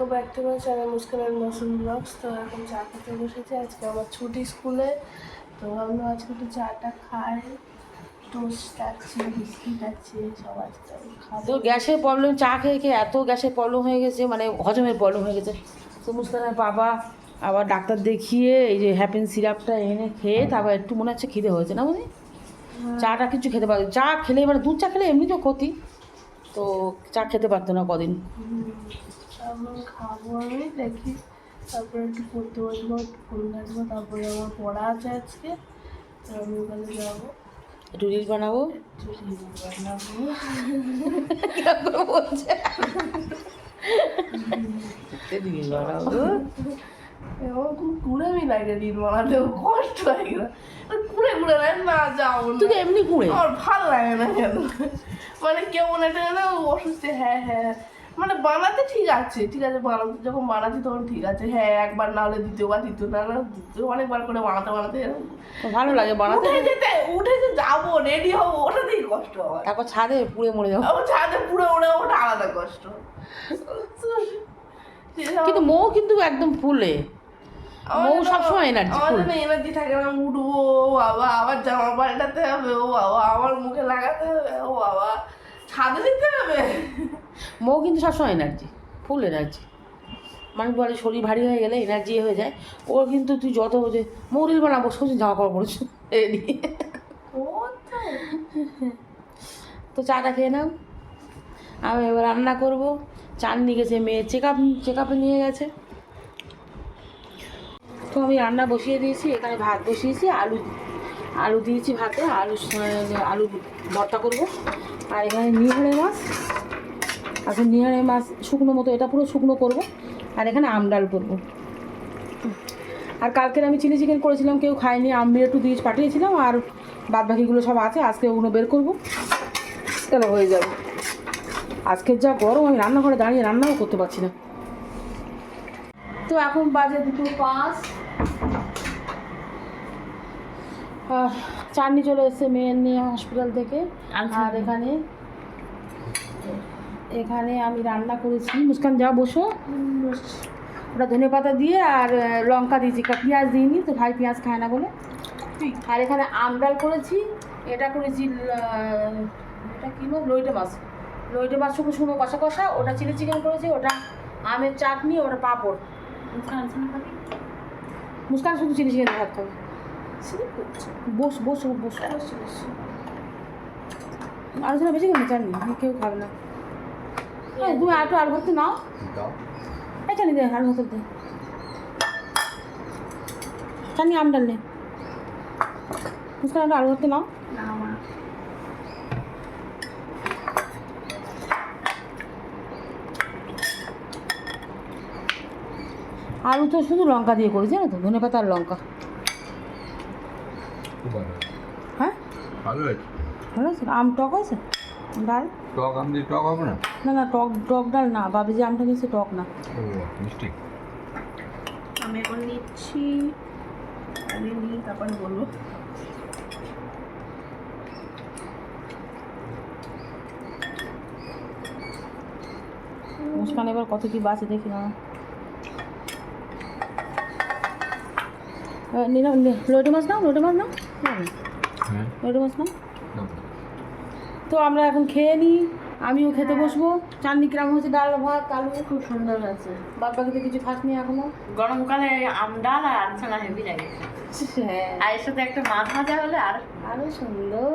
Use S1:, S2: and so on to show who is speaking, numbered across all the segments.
S1: Welcome back to my channel মুস্কানের Mousum blogs তো এখন চা খেতে বসেছি। আজকে আমার ছুটি স্কুলে। তো আমরা আজকে একটু চাটা খাই। টোস্ট আছে বিস্কিট আছে সব আজকে
S2: তো গ্যাসের প্রবলেম চা খেয়ে খেয়ে এত গ্যাসের প্রবলেম হয়ে গেছে মানে হজমের প্রবলেম হয়ে গেছে। তো মুস্কানের বাবা আবার ডাক্তার দেখিয়ে এই যে হ্যাপেন সিরাপটা এনে খেয়ে তারপর একটু মনে হচ্ছে খিদে হয়েছে না মনে? চাটা কিছু খেতে পারবে চা খেলে মানে দুধ চা খেলে এমনি তো ক্ষতি। তো চা খেতে পারতো না কদিন।
S1: তারপর খাব আমি দেখি। তারপরে একটু পড়তে বসবো ফোন ঘাটবো তারপরে আমার পড়া আছে আজকে তো আমি ওখানে যাব।
S2: একটু রিল বানাবো?
S1: বানাবো।
S2: রিল বানাবো।
S1: লাগে বানাতে কষ্ট লাগে না কুড়ে কুড়ে লাগে না যাও
S2: তুই এমনি কুড়ে?
S1: আমার ভালো লাগে না কেন? মানে কেমন একটা না অসুস্থ হ্যাঁ হ্যাঁ মানে বানাতে ঠিক আছে ঠিক আছে বানাতে যখন বানাচ্ছি তখন ঠিক আছে। হ্যাঁ একবার না হলে দ্বিতীয়বার তৃতীয় না দ্বিতীয় অনেকবার করে বানাতে বানাতে
S2: ভালো লাগে বানাতে।
S1: উঠে যেতে উঠে যে যাব রেডি হব ওটাতেই কষ্ট আমার
S2: তারপর ছাদে পুড়ে মরে যাব।
S1: ছাদে পুরো ওটা ওটা আলাদা কষ্ট।
S2: কিন্তু মৌ কিন্তু একদম ফুলে। মৌ সবসময় এনার্জি
S1: আমার জন্য এনার্জি থাকে না উঠবো ও বাবা আবার জামা পাল্টাতে হবে ও বাবা আমার মুখে লাগাতে হবে ও বাবা। ছাদে দিতে হবে?
S2: মৌ কিন্তু সবসময় এনার্জি ফুল এনার্জি মানুষ বলে, শরীর ভারী হয়ে গেলে এনার্জি হয়ে যায়। ওর কিন্তু তুই যত যে মৌরিল বানাবো সোজা জামা কাপড়
S1: ও তো
S2: চাটা খেয়ে নাও। আমি এবার রান্না করব। চান নিয়ে গেছে মেয়ে চেক আপ চেক আপে নিয়ে গেছে। তো আমি রান্না বসিয়ে দিয়েছি, এখানে ভাত বসিয়েছি, আলু আলু দিয়েছি ভাতে, আলু আলু ভর্তা করব। আর এখানে নিহারে মাছ। এখন নিহারে মাছ শুকনো মতো এটা পুরো শুকনো করব। আর এখানে আম ডাল করব। আর কালকের আমি চিলি চিকেন করেছিলাম কেউ খায়নি আমি একটু দিয়ে পাঠিয়েছিলাম আর বাদ বাকিগুলো সব আছে আজকে ওগুলো বের করব। কেন হয়ে যাবে। আজকের যা গরম আমি রান্নাঘরে দাঁড়িয়ে রান্নাও করতে পারছি না। তো এখন বাজে দুটো পাঁচ। আর চাটনি চলে এসেছে মেয়ের নিয়ে হসপিটাল থেকে। আর এখানে এখানে আমি রান্না করেছি। মুস্কান যা বসো। ওটা ধনে পাতা দিয়ে আর লঙ্কা দিয়েছি। পেঁয়াজ দিইনি তো ভাই পেঁয়াজ খায় না বলে। আর এখানে আম ডাল করেছি। এটা করেছি এটা কী লইটে মাছ। লইটে মাছ শুকনো শুকনো কষা কষা। ওটা চিলি চিকেন করেছি ওটা আমের চাটনি ওটা পাঁপড়। মুস্কান শুধু চিলি চিকেন ভাত খাবে। বস বস বস। আলোচনা বেশি কেন চাটনি? কেউ খাবে না। এই, তুমি আটু আলু ভর্তি নাও। এই চাটনি দে আলু ভর্তি দে। চাটনি আম ডাল নে। মুস্কান একটু আলু ভর্তি নাও। আলু তো শুধু লঙ্কা দিয়ে করি জানো তো? ধনে পাতা আর লঙ্কা।
S3: হয়েছে।
S2: হ্যাঁ?
S3: ভালো হয়েছে?
S2: ভালো আছে আম টক আছে ডাল?
S3: টক আম দিয়ে টক হবে না?
S2: না না টক টক ডাল না বাবি যে আমটা নিয়েছে টক না।
S3: মিষ্টি।
S1: আমি এখন নিচ্ছি আমি নিই তারপর বলব।
S2: মুস্কান এবার কত কি বাঁচে দেখি না। নিলাম লোটে মাছ নাও লোটে মাছ নাও।
S3: হ্যাঁ।
S2: লোটে মাছ নাও। তো আমরা এখন খেয়ে নিই আমিও খেতে বসবো। চাটনি কিরম হচ্ছে ডাল ভাত আলু
S1: খুব সুন্দর আছে
S2: বাদ বাকিতে কিছু খাসনি এখনও?
S4: গরমকালে আম ডাল আর আনছানা হেভি লাগে।
S2: হ্যাঁ।
S4: আর এর সাথে একটা মাছ ভাজা হলে আর
S2: আরও সুন্দর।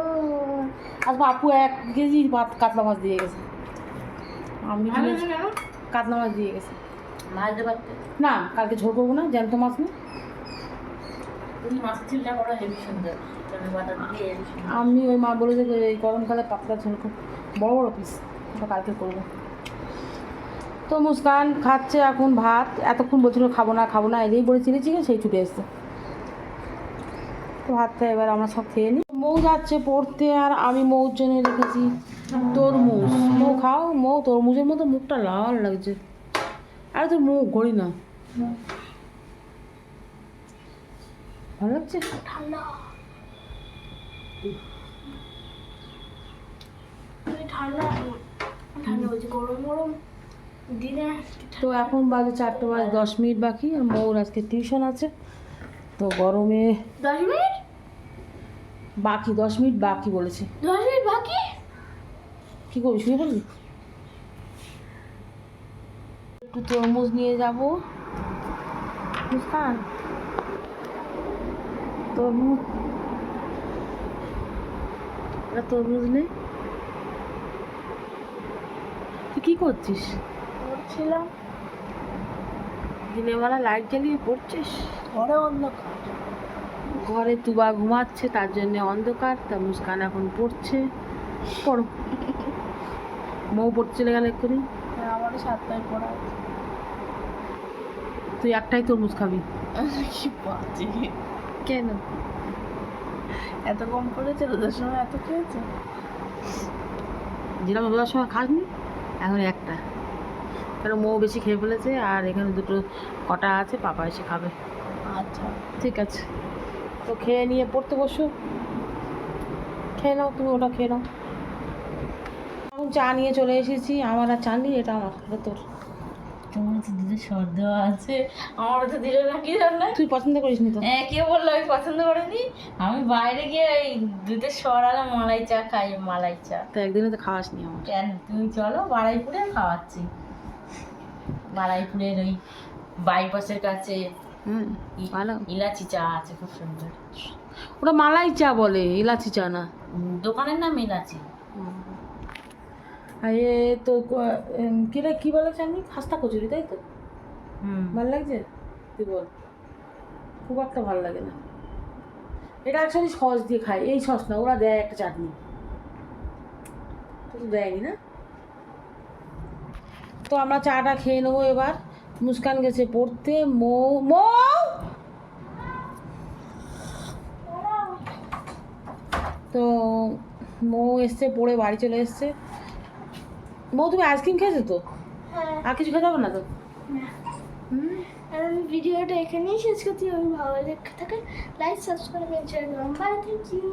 S2: আজ বাপু এক কেজি ভাত কাতলা মাছ দিয়ে গেছে। আমি কাতলা মাছ দিয়ে গেছে।
S4: ভাজতে পারতে
S2: না কালকে ঝোল করব না জ্যান্ত মাছ না
S4: মাছের ঝিলটা বড় হেভি সুন্দর।
S2: আমি ওই মা বলে যে এই গরমকালে পাতলা ঝোল খুব বড় বড় পিস ওটা কালকে করব। তো মুস্কান খাচ্ছে এখন ভাত এতক্ষণ বলছিল খাব না খাব না এলেই বলে চিলি চিকেন সেই ছুটে এসছে। তো ভাতটা এবার আমরা সব খেয়ে নিই মৌ যাচ্ছে পড়তে আর আমি মৌর জন্য রেখেছি তরমুজ। মৌ খাও মৌ তরমুজের মতো মুখটা লাল লাগছে। আরে তোর মুখ ঘড়ি না। ভালো লাগছে?
S1: ঠান্ডা। ঠান্ডা ঠান্ডা বলছি গরম গরম দিনে
S2: তো এখন বাজে চারটে বাজে দশ মিনিট বাকি আর মৌর আজকে টিউশন আছে তো গরমে
S1: দশ মিনিট?
S2: বাকি দশ মিনিট বাকি বলেছে।
S1: দশ মিনিট বাকি?
S2: কি করবি শুয়ে পড়বি? একটু তরমুজ নিয়ে যাব। মুস্কান? তরমুজ একটা তরমুজ নেই? তুই কি করছিস?
S1: পড়ছিলাম।
S2: দিনের বেলা লাইট জ্বালিয়ে পড়ছিস?
S1: ঘরে অন্ধকার।
S2: ঘরে তুবা ঘুমাচ্ছে তার জন্য অন্ধকার তা মুস্কান এখন পড়ছে। পড়ো। মৌ পড়তে চলে গেল এক্ষুনি?
S1: হ্যাঁ, আমারও সাতটায় পড়া
S2: তুই একটাই তরমুজ খাবি।
S1: কি
S2: কেন?
S1: এত কম পড়েছে রোদের সময় এত খেয়েছে।
S2: যেরকম রোজার সময় খাসনি? এখন একটা। কারণ মৌ বেশি খেয়ে ফেলেছে আর এখানে দুটো কটা আছে পাপা এসে খাবে।
S1: আচ্ছা।
S2: ঠিক আছে। তো খেয়ে নিয়ে পড়তে বসো। খেয়ে নাও তুমি ওটা খেয়ে নাও। এখন চা নিয়ে চলে এসেছি আমার আর চা নেই এটা আমার এটা
S4: তোমার তো দুধের স্বর দেওয়া আছে। আমারও তো দিল না কি জানলে
S2: তুই পছন্দ করিস নি তো।
S4: হ্যাঁ কে বলল আমি পছন্দ করিনি। আমি বাইরে গিয়ে ওই দুধের স্বর আর মালাই চা খাই মালাই চা।
S2: তো একদিনে তো খাওয়াস নি আমার।
S4: কেন? তুমি চলো বারাইপুরে খাওয়াচ্ছি। বারাইপুরের ওই বাইপাসের কাছে
S2: ভালো।
S4: ইলাচি চা আছে খুব সুন্দর।
S2: ওটা মালাই চা বলে ইলাচি চা না।
S4: দোকানের নাম ইলাচি।
S2: এ তো ক- এম, কি রে কি বলে জানি? খাস্তা কচুরি তাই তো?
S4: হুম।
S2: ভালো লাগছে? তুই বল। খুব একটা ভালো লাগে না। এটা অ্যাকচুয়ালি সস দিয়ে খায়। এই সস না ওরা দেয় একটা চাটনি। তো তো দেয়নি না? তো আমরা চাটা খেয়ে নেব এবার। মুস্কান গেছে পড়তে। মো মো! তো মৌ এসছে পড়ে বাড়ি চলে এসছে। মৌ তুমি আইসক্রিম খেয়েছো তো?
S1: হ্যাঁ।
S2: আর কিছু খেতে হবে না তো?
S1: আমি ভিডিওটা এখানেই শেষ করছি। আমি ভালো লেখা থাকে like subscribe enjoy bye thank you